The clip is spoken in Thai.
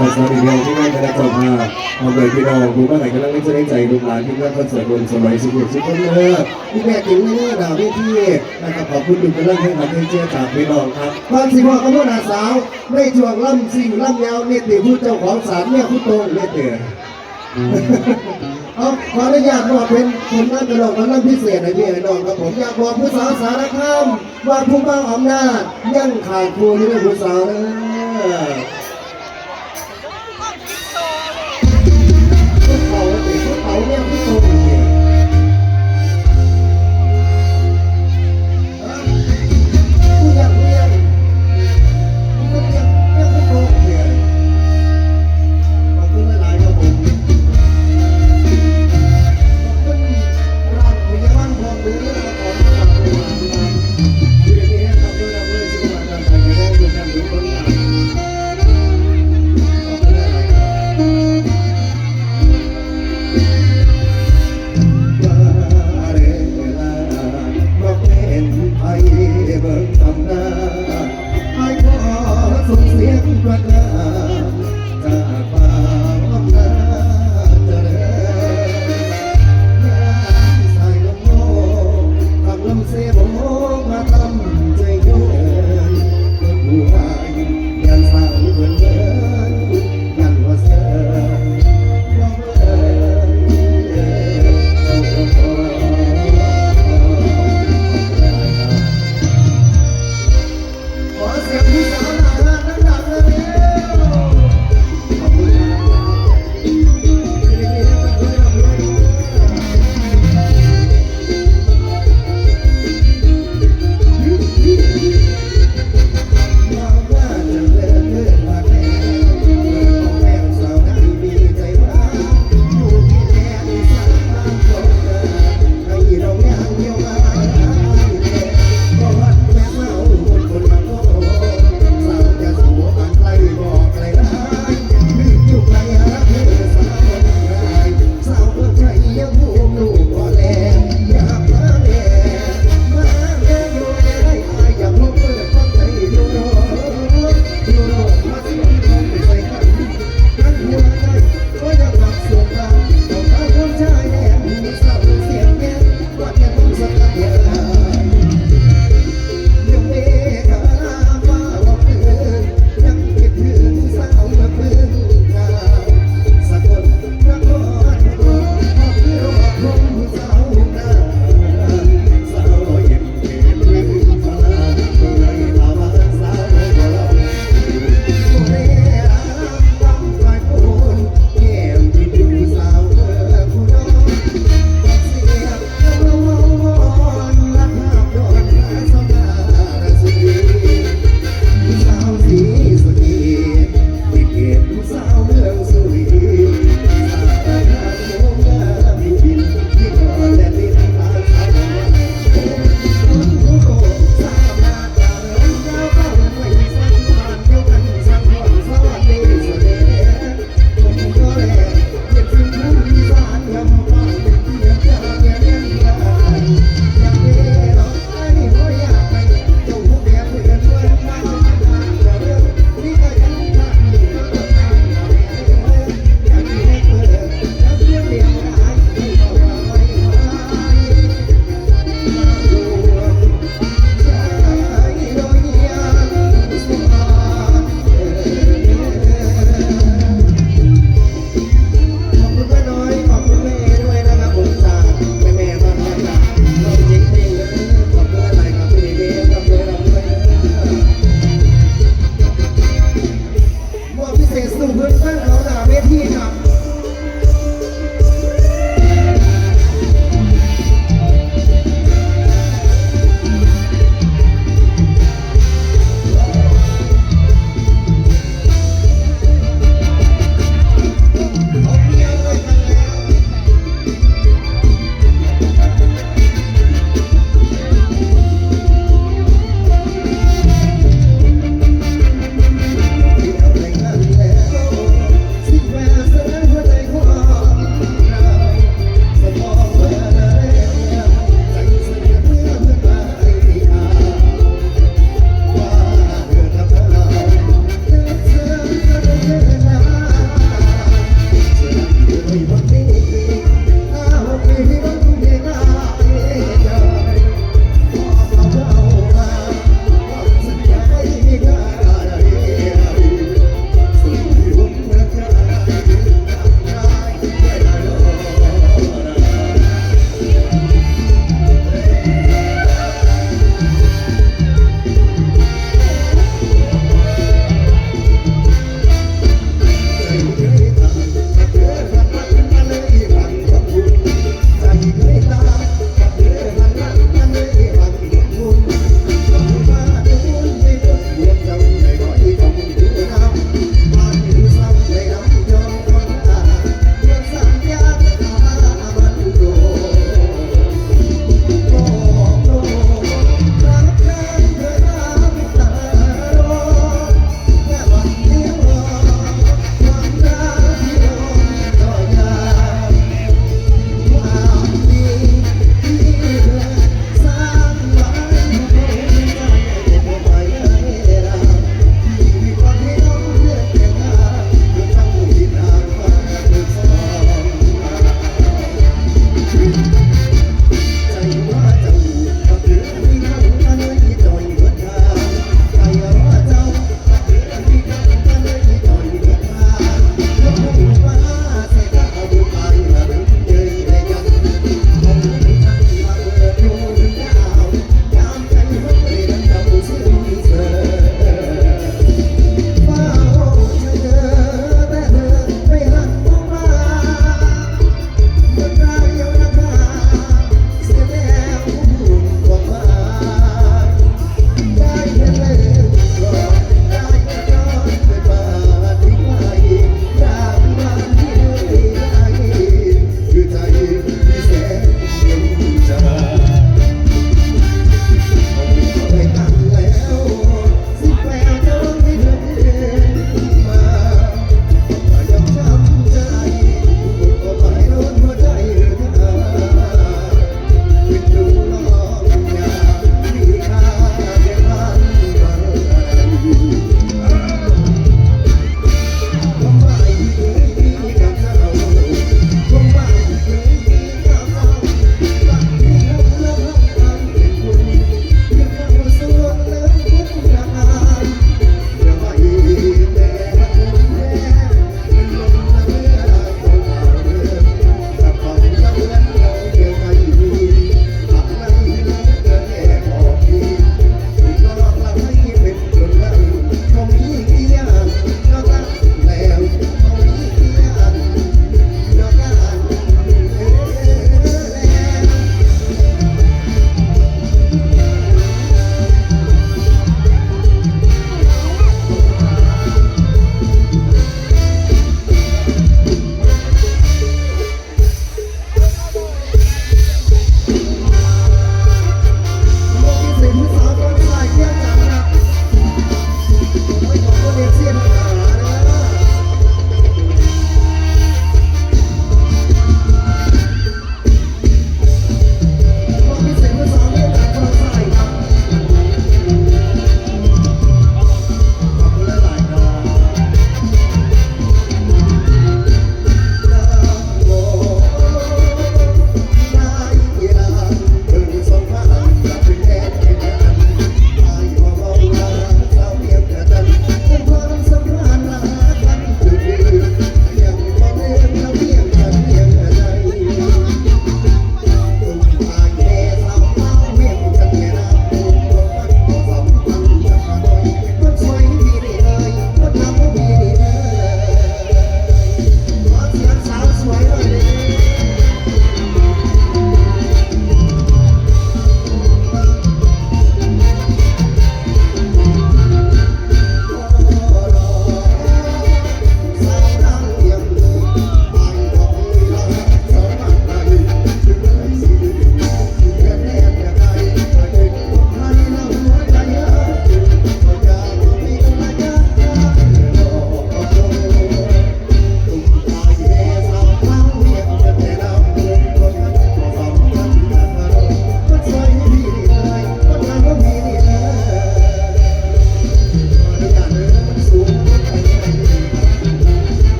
ขอสวัสดีพี่น้องที่นั่งคณะเจ้าาเอาเลยพี่น้องผู้บ้านไหนกำลังไม่จะได้ใจดูร้านที่นั่นคอนเสิร์ตบนสมัยสุขุมสุขุมเออพี่แม่ติ๋วนี่ดาวพี่ที่นะครับขอบคุณทุกกำลังให้กับเชื่อจากพี่น้องครับบางสิพ่อกับพ่อนาสาวในช่วงล่ำสิ่งล่ำยาวเนี่ยติผู้เจ้าของสารเนี่ยผู้โตเนี่ยเต๋อเอาขออนุญาตบอกเป็นคนนั่นตลองคนนั่งพิเศษนะพี่ไอ้น้องครับผมอยากบอกผู้สาวสารคามว่าผู้บ้าอำนาจยั่งขาดครูที่เป็นผู้สาวเนอ